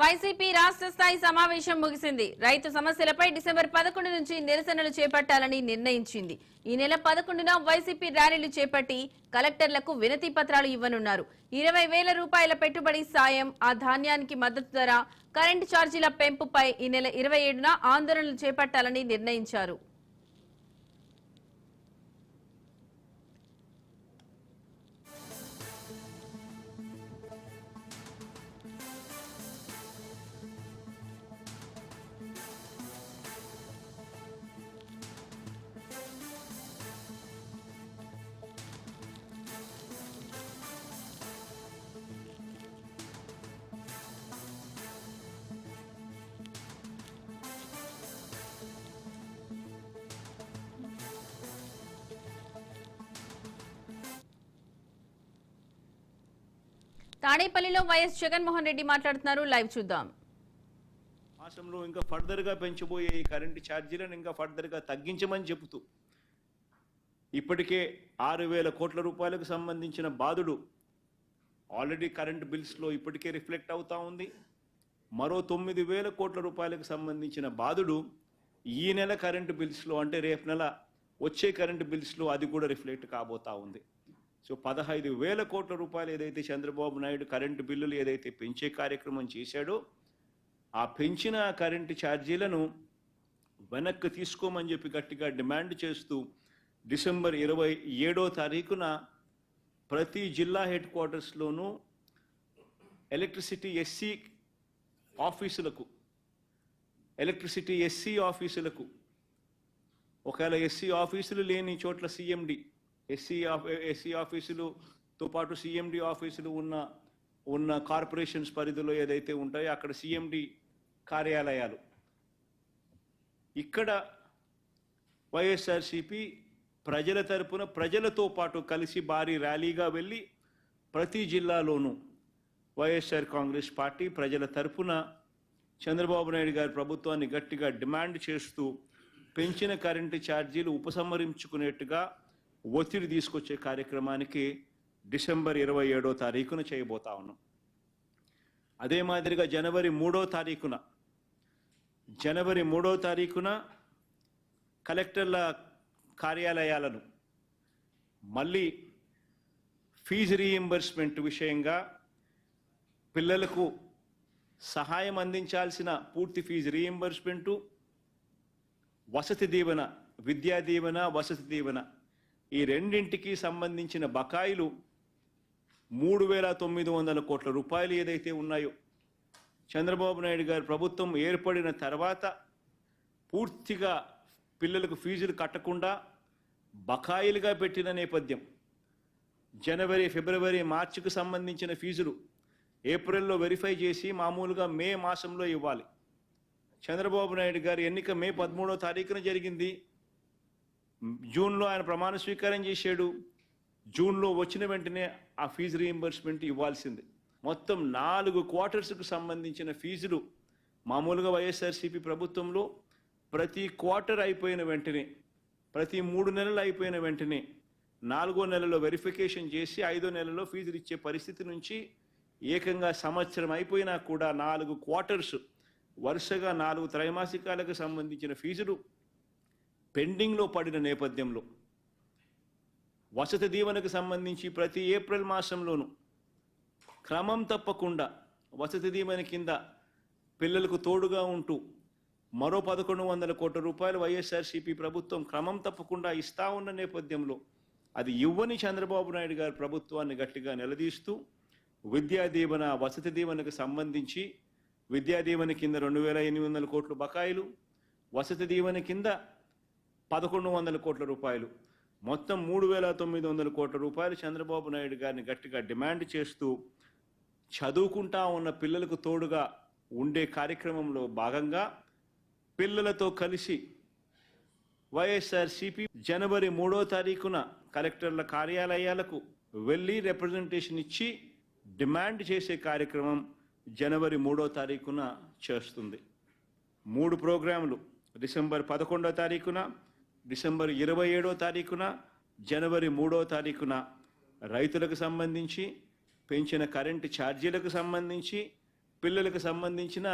YCP రాష్ట్ర స్థాయి సమావేశం ముగిసింది. రైతు సమస్యలపై డిసెంబర్ పదకొండు నుంచి నిరసనలు చేపట్టాలని నిర్ణయించింది. ఈ నెల పదకొండున వైసీపీ ర్యాలీలు చేపట్టి కలెక్టర్లకు వినతి పత్రాలు ఇవ్వనున్నారు. ఇరవై వేల రూపాయల పెట్టుబడి సాయం ఆ ధాన్యానికి మద్దతు ధర కరెంటు ఛార్జీల పెంపుపై ఈ నెల ఇరవై ఏడున ఆందోళనలు చేపట్టాలని నిర్ణయించారు. తాడేపల్లిలో వైఎస్ జగన్మోహన్ రెడ్డి మాట్లాడుతున్నారు. లైవ్ చూద్దాం. మాసంలో ఇంకా ఫర్దర్గా పెంచబోయే ఈ కరెంటు ఛార్జీలను ఇంకా ఫర్దర్గా తగ్గించమని చెబుతూ ఇప్పటికే ఆరు వేల కోట్ల రూపాయలకు సంబంధించిన బాధుడు ఆల్రెడీ కరెంట్ బిల్స్లో ఇప్పటికే రిఫ్లెక్ట్ అవుతా ఉంది. మరో తొమ్మిది వేల కోట్ల రూపాయలకు సంబంధించిన బాధుడు ఈ నెల కరెంటు బిల్స్లో అంటే రేపు నెల వచ్చే కరెంటు బిల్స్లో అది కూడా రిఫ్లెక్ట్ కాబోతా ఉంది. సో పదహైదు వేల కోట్ల రూపాయలు ఏదైతే చంద్రబాబు నాయుడు కరెంటు బిల్లులు ఏదైతే పెంచే కార్యక్రమం చేశాడో ఆ పెంచిన కరెంటు ఛార్జీలను వెనక్కి తీసుకోమని చెప్పి గట్టిగా డిమాండ్ చేస్తూ డిసెంబర్ ఇరవై ఏడో తారీఖున ప్రతి జిల్లా హెడ్ క్వార్టర్స్లోనూ ఎలక్ట్రిసిటీ ఎస్సీ ఆఫీసులకు ఎలక్ట్రిసిటీ ఎస్సీ ఆఫీసులకు ఒకవేళ ఎస్సీ ఆఫీసులు లేని చోట్ల సీఎండి ఎస్సీ ఎస్సీ ఆఫీసులుతో పాటు సిఎండి ఆఫీసులు ఉన్న ఉన్న కార్పొరేషన్స్ పరిధిలో ఏదైతే ఉంటాయో అక్కడ సిఎండి కార్యాలయాలు. ఇక్కడ వైఎస్ఆర్సిపి ప్రజల తరపున ప్రజలతో పాటు కలిసి భారీ ర్యాలీగా వెళ్ళి ప్రతి జిల్లాలోనూ వైఎస్ఆర్ కాంగ్రెస్ పార్టీ ప్రజల తరపున చంద్రబాబు నాయుడు గారి ప్రభుత్వాన్ని గట్టిగా డిమాండ్ చేస్తూ పెంచిన కరెంటు ఛార్జీలు ఉపసంహరించుకునేట్టుగా ఒత్తిడి తీసుకొచ్చే కార్యక్రమానికి డిసెంబర్ ఇరవై ఏడో తారీఖున చేయబోతా ఉన్నాం. అదే మాదిరిగా జనవరి మూడో తారీఖున జనవరి మూడో తారీఖున కలెక్టర్ల కార్యాలయాలను మళ్ళీ ఫీజు రీఎంబర్స్మెంట్ విషయంగా పిల్లలకు సహాయం అందించాల్సిన పూర్తి ఫీజు రీఎంబర్స్మెంటు వసతి దీవెన విద్యా దీవెన వసతి దీవెన ఈ రెండింటికి సంబంధించిన బకాయిలు మూడు వేల తొమ్మిది వందల కోట్ల రూపాయలు ఏదైతే ఉన్నాయో చంద్రబాబు నాయుడు గారి ప్రభుత్వం ఏర్పడిన తర్వాత పూర్తిగా పిల్లలకు ఫీజులు కట్టకుండా బకాయిలుగా పెట్టిన నేపథ్యం జనవరి ఫిబ్రవరి మార్చికి సంబంధించిన ఫీజులు ఏప్రిల్లో వెరిఫై చేసి మామూలుగా మే మాసంలో ఇవ్వాలి. చంద్రబాబు నాయుడు గారి ఎన్నిక మే పదమూడో తారీఖున జరిగింది. జూన్లో ఆయన ప్రమాణ స్వీకారం చేశాడు. జూన్లో వచ్చిన వెంటనే ఆ ఫీజు రీఎంబర్స్మెంట్ ఇవ్వాల్సింది. మొత్తం నాలుగు క్వార్టర్స్కు సంబంధించిన ఫీజులు మామూలుగా వైఎస్ఆర్సీపీ ప్రభుత్వంలో ప్రతి క్వార్టర్ అయిపోయిన వెంటనే ప్రతి మూడు నెలలు అయిపోయిన వెంటనే నాలుగో నెలలో వెరిఫికేషన్ చేసి ఐదో నెలలో ఫీజులు ఇచ్చే పరిస్థితి నుంచి ఏకంగా సంవత్సరం అయిపోయినా కూడా నాలుగు క్వార్టర్స్ వరుసగా నాలుగు త్రైమాసికాలకు సంబంధించిన ఫీజులు పెండింగ్లో పడిన నేపథ్యంలో వసతి దీవెనకు సంబంధించి ప్రతి ఏప్రిల్ మాసంలోనూ క్రమం తప్పకుండా వసతి దీవెన కింద పిల్లలకు తోడుగా ఉంటూ మరో పదకొండు వందల కోట్ల రూపాయలు వైఎస్ఆర్సీపీ ప్రభుత్వం క్రమం తప్పకుండా ఇస్తా ఉన్న నేపథ్యంలో అది ఇవ్వని చంద్రబాబు నాయుడు గారి ప్రభుత్వాన్ని గట్టిగా నిలదీస్తూ విద్యా దీవెన వసతి దీవెనకు సంబంధించి విద్యా దీవెన కింద రెండు వేల ఎనిమిది వందల కోట్లు బకాయిలు వసతి దీవెన కింద పదకొండు వందల కోట్ల రూపాయలు. మొత్తం మూడు వేల తొమ్మిది వందల కోట్ల రూపాయలు చంద్రబాబు నాయుడు గారిని గట్టిగా డిమాండ్ చేస్తూ చదువుకుంటా ఉన్న పిల్లలకు తోడుగా ఉండే కార్యక్రమంలో భాగంగా పిల్లలతో కలిసి వైఎస్ఆర్సిపి జనవరి మూడో తారీఖున కలెక్టర్ల కార్యాలయాలకు వెళ్ళి రిప్రజెంటేషన్ ఇచ్చి డిమాండ్ చేసే కార్యక్రమం జనవరి మూడో తారీఖున చేస్తుంది. మూడు ప్రోగ్రాములు డిసెంబర్ పదకొండో తారీఖున డిసెంబర్ ఇరవై ఏడో తారీఖున జనవరి మూడో తారీఖున రైతులకు సంబంధించి పెంచిన కరెంటు ఛార్జీలకు సంబంధించి పిల్లలకు సంబంధించిన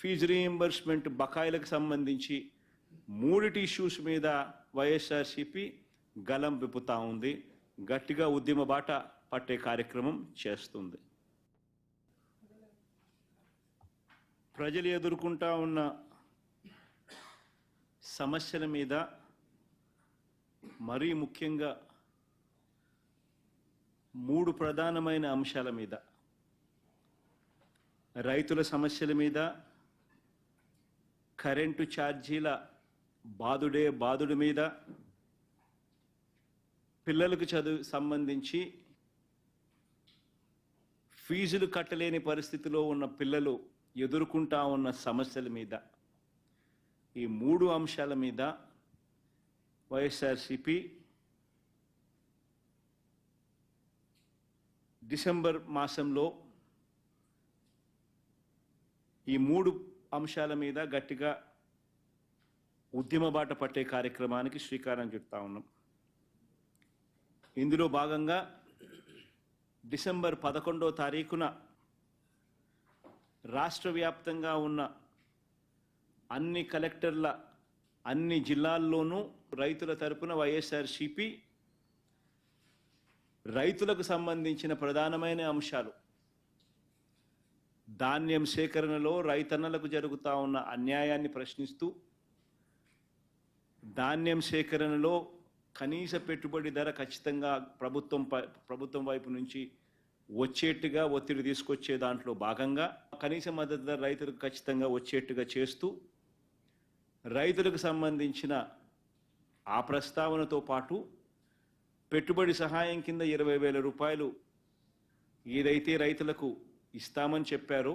ఫీజు రీఎంబర్స్మెంట్ బకాయిలకు సంబంధించి మూడిటి ఇష్యూస్ మీద వైఎస్ఆర్సిపి గలం విప్పుతా ఉంది. గట్టిగా ఉద్యమ బాట పట్టే కార్యక్రమం చేస్తుంది. ప్రజలు ఎదుర్కొంటా ఉన్న సమస్యల మీద మరీ ముఖ్యంగా మూడు ప్రధానమైన అంశాల మీద. రైతుల సమస్యల మీద కరెంటు ఛార్జీల బాదుడే బాదుడు మీద పిల్లలకు చదువు సంబంధించి ఫీజులు కట్టలేని పరిస్థితిలో ఉన్న పిల్లలు ఎదుర్కొంటా ఉన్న సమస్యల మీద ఈ మూడు అంశాల మీద వైఎస్ఆర్సిపి డిసెంబర్ మాసంలో ఈ మూడు అంశాల మీద గట్టిగా ఉద్యమ బాట పట్టే కార్యక్రమానికి శ్రీకారం చుడతా ఉన్నాం. ఇందులో భాగంగా డిసెంబర్ పదకొండో తారీఖున రాష్ట్ర వ్యాప్తంగా ఉన్న అన్ని కలెక్టర్ల అన్ని జిల్లాల్లోనూ రైతుల తరపున వైఎస్ఆర్సిపి రైతులకు సంబంధించిన ప్రధానమైన అంశాలు. ధాన్యం సేకరణలో రైతన్నలకు జరుగుతూ ఉన్న అన్యాయాన్ని ప్రశ్నిస్తూ ధాన్యం సేకరణలో కనీస పెట్టుబడి ధర ఖచ్చితంగా ప్రభుత్వం ప్రభుత్వం వైపు నుంచి వచ్చేట్టుగా ఒత్తిడి తీసుకొచ్చే దాంట్లో భాగంగా కనీస మద్దతు ధర రైతులకు ఖచ్చితంగా వచ్చేట్టుగా చేస్తూ రైతులకు సంబంధించిన ఆ ప్రస్తావనతో పాటు పెట్టుబడి సహాయం కింద ఇరవై వేల రూపాయలు ఏదైతే రైతులకు ఇస్తామని చెప్పారో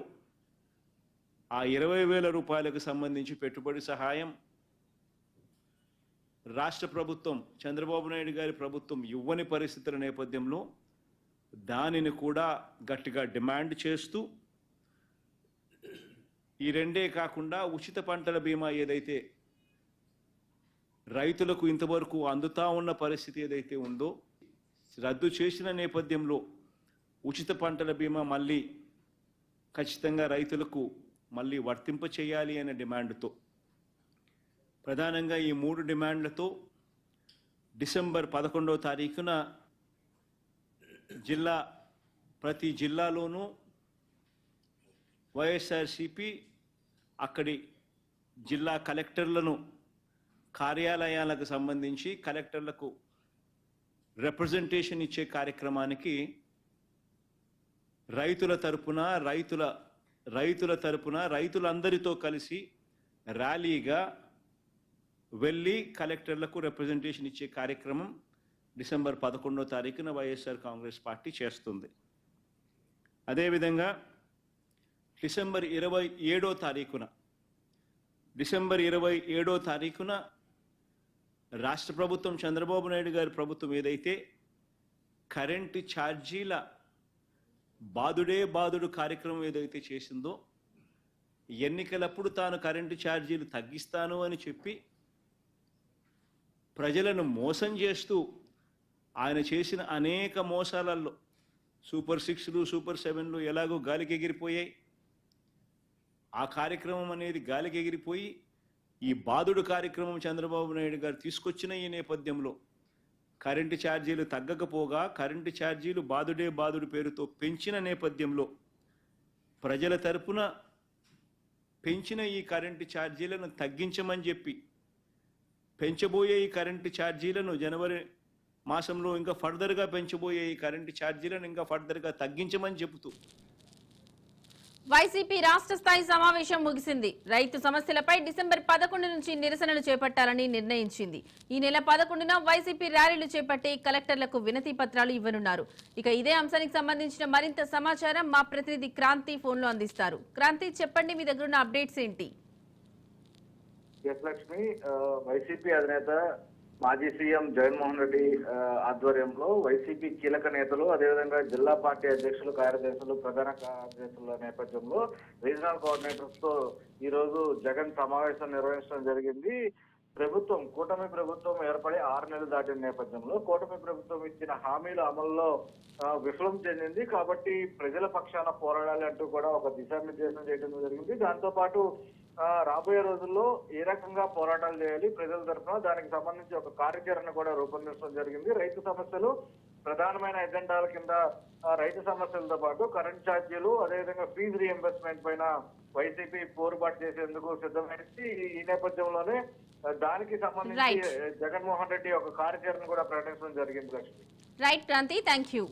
ఆ ఇరవై వేల రూపాయలకు సంబంధించి పెట్టుబడి సహాయం రాష్ట్ర ప్రభుత్వం చంద్రబాబు నాయుడు గారి ప్రభుత్వం ఇవ్వని పరిస్థితుల నేపథ్యంలో దానిని కూడా గట్టిగా డిమాండ్ చేస్తూ ఈ రెండే కాకుండా ఉచిత పంటల బీమా ఏదైతే రైతులకు ఇంతవరకు అందుతా ఉన్న పరిస్థితి ఏదైతే ఉందో రద్దు చేసిన నేపథ్యంలో ఉచిత పంటల బీమా మళ్ళీ ఖచ్చితంగా రైతులకు మళ్ళీ వర్తింప చేయాలి అనే డిమాండ్తో ప్రధానంగా ఈ మూడు డిమాండ్లతో డిసెంబర్ పదకొండవ తారీఖున జిల్లా ప్రతి జిల్లాలోనూ వైఎస్ఆర్సిపి అక్కడి జిల్లా కలెక్టర్లను కార్యాలయాలకు సంబంధించి కలెక్టర్లకు రిప్రజెంటేషన్ ఇచ్చే కార్యక్రమానికి రైతుల తరపున రైతుల రైతుల తరపున రైతులందరితో కలిసి ర్యాలీగా వెళ్ళి కలెక్టర్లకు రిప్రజెంటేషన్ ఇచ్చే కార్యక్రమం డిసెంబర్ పదకొండో తారీఖున వైఎస్ఆర్ కాంగ్రెస్ పార్టీ చేస్తుంది. అదేవిధంగా డిసెంబర్ ఇరవై ఏడో తారీఖున. డిసెంబర్ ఇరవై ఏడో తారీఖున రాష్ట్ర ప్రభుత్వం చంద్రబాబు నాయుడు గారి ప్రభుత్వం ఏదైతే కరెంటు ఛార్జీల బాదుడే బాదుడు కార్యక్రమం ఏదైతే చేసిందో ఎన్నికలప్పుడు తాను కరెంటు ఛార్జీలు తగ్గిస్తాను అని చెప్పి ప్రజలను మోసం చేస్తూ ఆయన చేసిన అనేక మోసాలలో సూపర్ సిక్స్లు సూపర్ సెవెన్లు ఎలాగో గాలికి ఎగిరిపోయాయి. ఆ కార్యక్రమం అనేది గాలికి ఎగిరిపోయి ఈ బాదుడు కార్యక్రమం చంద్రబాబు నాయుడు గారు తీసుకొచ్చిన ఈ నేపథ్యంలో కరెంటు ఛార్జీలు తగ్గకపోగా కరెంటు ఛార్జీలు బాదుడే బాదుడు పేరుతో పెంచిన నేపథ్యంలో ప్రజల తరపున పెంచిన ఈ కరెంటు ఛార్జీలను తగ్గించమని చెప్పి పెంచబోయే ఈ కరెంటు ఛార్జీలను జనవరి మాసంలో ఇంకా ఫర్దర్గా పెంచబోయే ఈ కరెంటు ఛార్జీలను ఇంకా ఫర్దర్గా తగ్గించమని చెబుతూ వైసీపీ రాష్ట్ర స్థాయి సమావేశం ముగిసింది. రైతు సమస్యలపై డిసెంబర్ పదకొండు నుంచి నిరసనలు చేపట్టాలని నిర్ణయించింది. ఈ నెల పదకొండున వైసీపీ ర్యాలీలు చేపట్టి కలెక్టర్లకు వినతి పత్రాలు ఇవ్వనున్నారు. ఇక ఇదే అంశానికి సంబంధించిన మరింత సమాచారం మా ప్రతినిధి క్రాంతి ఫోన్లో అందిస్తారు. క్రాంతి చెప్పండి మీ దగ్గర ఉన్న అప్డేట్స్ ఏంటి? వైసీపీ అధినేత మాజీ సీఎం జగన్మోహన్ రెడ్డి ఆధ్వర్యంలో వైసీపీ కీలక నేతలు అదేవిధంగా జిల్లా పార్టీ అధ్యక్షులు కార్యదర్శులు ప్రధాన కార్యదర్శుల నేపథ్యంలో రీజనల్ కోఆర్డినేటర్స్తో ఈ రోజు జగన్ సమావేశం నిర్వహించడం జరిగింది. ప్రభుత్వం కూటమి ప్రభుత్వం ఏర్పడి ఆరు నెలలు దాటిన నేపథ్యంలో కూటమి ప్రభుత్వం ఇచ్చిన హామీల అమల్లో విఫలం చెందింది. కాబట్టి ప్రజల పక్షాన పోరాడాలి అంటూ కూడా ఒక దిశానిర్దేశం చేయడం జరిగింది. దాంతో పాటు రాబోయే రోజుల్లో ఏ రకంగా పోరాటాలు చేయాలి ప్రజల తరఫున? దానికి సంబంధించి ఒక కార్యాచరణ కూడా రూపొందించడం జరిగింది. రైతు సమస్యలు ప్రధానమైన ఎజెండాల కింద రైతు సమస్యలతో పాటు కరెంట్ ఛార్జీలు అదేవిధంగా ఫీజు రీఎంబర్స్మెంట్ పైన వైసీపీ పోరుబాటు చేసేందుకు సిద్ధమైంది. ఈ- నేపథ్యంలోనే దానికి సంబంధించి. జగన్మోహన్ రెడ్డి ఒక కార్యాచరణ కూడా ప్రకటించడం జరిగింది Lakshmi. Right Kranthi thank you